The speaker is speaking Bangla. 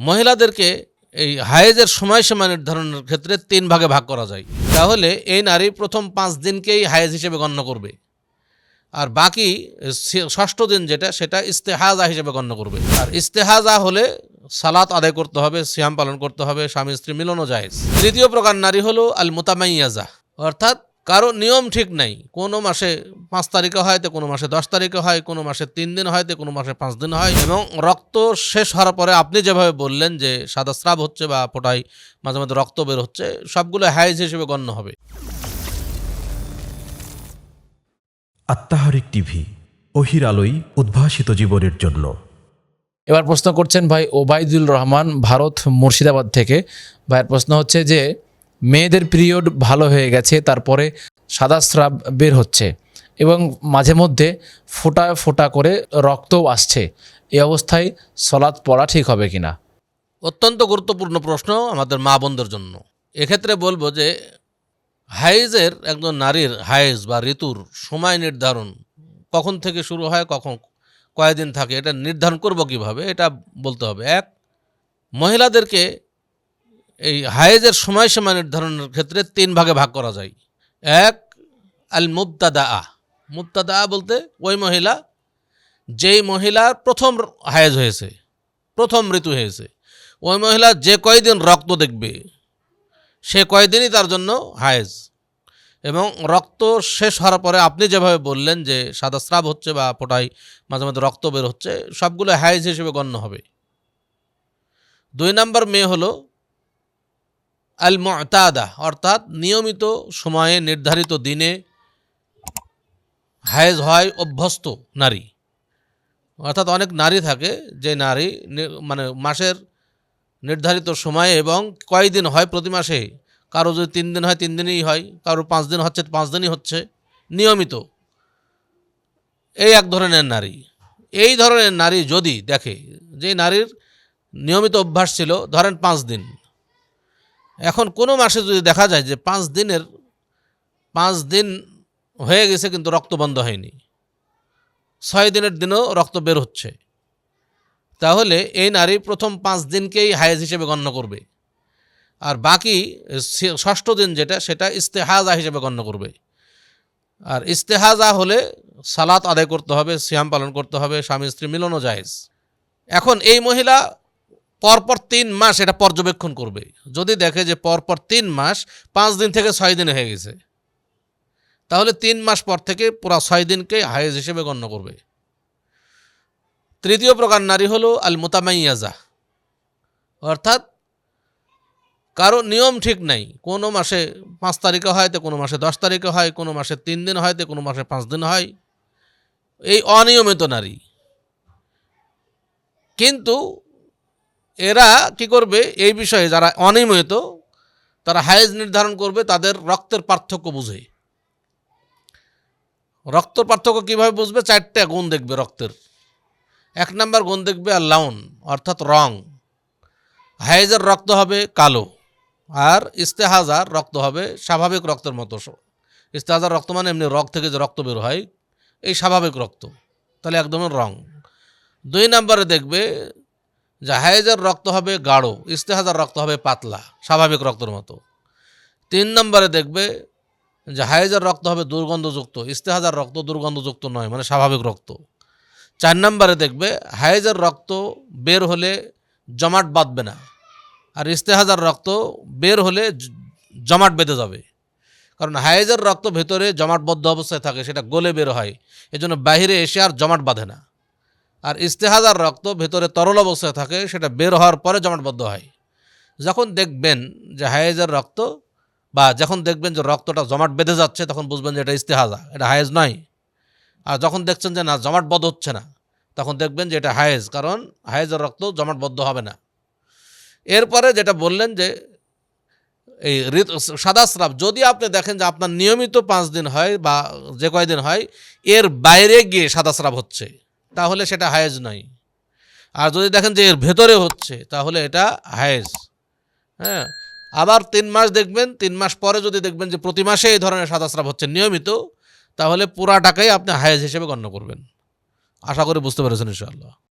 মহিলাদেরকে এই হায়েজের সময়সীমা নির্ধারণের ক্ষেত্রে তিন ভাগে ভাগ করা যায়। তাহলে এই নারী প্রথম পাঁচ দিনকেই হায়েজ হিসেবে গণ্য করবে। আর বাকি ষষ্ঠ দিন যেটা, সেটা ইস্তেহাজা হিসেবে গণ্য করবে। আর ইস্তেহাজা হলে সালাত আদায় করতে হবে, সিয়াম পালন করতে হবে স্বামী স্ত্রী মিলনও জায়েজ। তৃতীয় প্রকার নারী হলো আল মুতামাইয়াজা অর্থাৎ কারও নিয়ম ঠিক নাই। কোনো মাসে পাঁচ তারিখে হয় তো কোনো মাসে দশ তারিখে হয় কোনো মাসে তিন দিন হয় তো কোনো মাসে পাঁচ দিন হয় এবং রক্ত শেষ হওয়ার পরে আপনি যেভাবে বললেন যে সাদা স্রাব হচ্ছে বা ফোটাই মাঝে মাঝে রক্ত বের হচ্ছে সবগুলো হাইজ হিসেবে গণ্য হবে। আত্মাহারিক টিভি অহির আলোই উদ্ভাসিত জীবনের জন্য। এবার প্রশ্ন করছেন ভাই ওবায়দুল রহমান ভারত মুর্শিদাবাদ থেকে। ভাইয়ের প্রশ্ন হচ্ছে যে মেয়েদের পিরিয়ড ভালো হয়ে গেছে, তারপরে সাদা স্রাব বের হচ্ছে এবং মাঝে মধ্যে ফোটা ফোটা করে রক্তও আসছে। এই অবস্থায় সলাৎ পড়া ঠিক হবে কিনা অত্যন্ত গুরুত্বপূর্ণ প্রশ্ন আমাদের মা বোনদের জন্য। এক্ষেত্রে বলব যে হাইজের একজন নারীর হাইজ বা ঋতুর সময় নির্ধারণ কখন থেকে শুরু হয়, কখন কয়দিন থাকে, এটা নির্ধারণ করব কীভাবে, এটা বলতে হবে। এক, মহিলাদেরকে এই হায়েজের সময়সীমা নির্ধারণের ক্ষেত্রে তিন ভাগে ভাগ করা যায়। এক আল মুবতাদা আ মুবতাদা বলতে ওই মহিলা, যেই মহিলার প্রথম হায়েজ হয়েছে, প্রথম ঋতু হয়েছে। ওই মহিলা যে কয়দিন রক্ত দেখবে, সে কয়দিনই তার জন্য হায়েজ। এবং রক্ত শেষ হওয়ার পরে আপনি যেভাবে বললেন যে সাদা স্রাব হচ্ছে বা ফোটাই মাঝে মাঝে রক্ত বের হচ্ছে, সবগুলো হায়েজ হিসেবে গণ্য হবে। দুই নম্বর মেয়ে হলো আল মুতাদা অর্থাৎ নিয়মিত সময়ে নির্ধারিত দিনে হায়েজ হয় অভ্যস্ত নারী। অর্থাৎ অনেক নারী থাকে যে নারী মানে মাসের নির্ধারিত সময়ে এবং কয়দিন হয় প্রতি মাসে? কারও যদি তিন দিন হয়, তিন দিনই হয়, কারও পাঁচ দিন হচ্ছে, পাঁচ দিনই হচ্ছে। নিয়মিত। এই এক ধরনের নারী। এই ধরনের নারী যদি দেখে যে নারীর নিয়মিত অভ্যাস ছিল, ধরেন পাঁচ দিন। এখন কোনো মাসে যদি দেখা যায় যে পাঁচ দিনের, পাঁচ দিন হয়ে গেছে কিন্তু রক্ত বন্ধ হয়নি, ছয় দিনের দিনও রক্ত বের হচ্ছে, তাহলে এই নারী প্রথম পাঁচ দিনকেই হায়েজ হিসেবে গণ্য করবে। আর বাকি ষষ্ঠ দিন যেটা, সেটা ইস্তেহাজা হিসেবে গণ্য করবে। আর ইস্তেহাজা হলে সালাত আদায় করতে হবে, সিয়াম পালন করতে হবে স্বামী স্ত্রী মিলনও জায়েজ। এখন এই মহিলা পরপর তিন মাস এটা পর্যবেক্ষণ করবে। যদি দেখে যে পরপর তিন মাস, পাঁচ দিন থেকে ছয় দিন হয়ে গেছে, তাহলে তিন মাস পর থেকে পুরা ছয় দিনকে হায়েজ হিসেবে গণ্য করবে। তৃতীয় প্রকার নারী হলো আল মুতামাইয়াজা অর্থাৎ কারও নিয়ম ঠিক নাই, কোনো মাসে পাঁচ তারিখে হয় তো কোনো মাসে দশ তারিখে হয়, কোনো মাসে তিন দিন হয় তো কোনো মাসে পাঁচ দিন হয়। এই অনিয়মিত নারী। কিন্তু এরা কি করবে? এই বিষয়ে যারা অনিয়মিত, তারা হায়েজ নির্ধারণ করবে, তাদের রক্তের পার্থক্য বুঝে। রক্ত পার্থক্য কীভাবে বুঝবে? চারটা গুণ দেখবে রক্তের। এক নাম্বার গুণ দেখবে আর লাউন, অর্থাৎ রং। হাইজের রক্ত হবে কালো, আর ইস্তেহাজার রক্ত হবে স্বাভাবিক রক্তের মতো। ইস্তেহাজার রক্ত মানে এমনি রক্ত থেকে যে রক্ত বের হয়, এই স্বাভাবিক রক্ত, তাহলে একদমই রং। দুই নম্বরে দেখবে যে হাইজের রক্ত হবে গাঢ়, ইস্তেহাজার রক্ত হবে পাতলা, স্বাভাবিক রক্তের মতো। তিন নম্বরে দেখবে যে হাইজের রক্ত হবে দুর্গন্ধযুক্ত, ইস্তেহাজার রক্ত দুর্গন্ধযুক্ত নয় মানে স্বাভাবিক রক্ত। চার নম্বরে দেখবে হাইজের রক্ত বের হলে জমাট বাঁধবে না, আর ইস্তেহাজার রক্ত বের হলে জমাট বেঁধে যাবে। কারণ হাইজের রক্ত ভেতরে জমাটবদ্ধ অবস্থায় থাকে, সেটা গলে বের হয়, এজন্য বাইরে এসে আর জমাট বাঁধে না। আর ইস্তেহাজার রক্ত ভেতরে তরল অবস্থায় থাকে, সেটা বের হওয়ার পরে জমাটবদ্ধ হয়। যখন দেখবেন যে হায়েজের রক্ত বা যখন দেখবেন যে রক্তটা জমাট বেঁধে যাচ্ছে, তখন বুঝবেন যে এটা ইস্তেহাজা, এটা হায়েজ নয়। আর যখন দেখছেন যে না, জমাটবদ্ধ হচ্ছে না, তখন দেখবেন যে এটা হায়েজ, কারণ হায়েজের রক্ত জমাটবদ্ধ হবে না। এরপরে যেটা বললেন যে এই সাদা স্রাব, যদি আপনি দেখেন যে আপনার নিয়মিত পাঁচ দিন হয় বা যে কয়দিন হয়, এর বাইরে গিয়ে সাদা স্রাব হচ্ছে। তাহলে সেটা হায়েজ নয়। আর যদি দেখেন যে এর ভেতরে হচ্ছে, তাহলে এটা হায়েজ। হ্যাঁ? আবার তিন মাস দেখবেন, তিন মাস পরে যদি দেখবেন যে প্রতি মাসে এই ধরনের সাদা স্রাব হচ্ছে নিয়মিত, তাহলে পুরা টাকাই আপনি হায়েজ হিসেবে গণ্য করবেন। আশা করি বুঝতে পেরেছেন ইনশাআল্লাহ।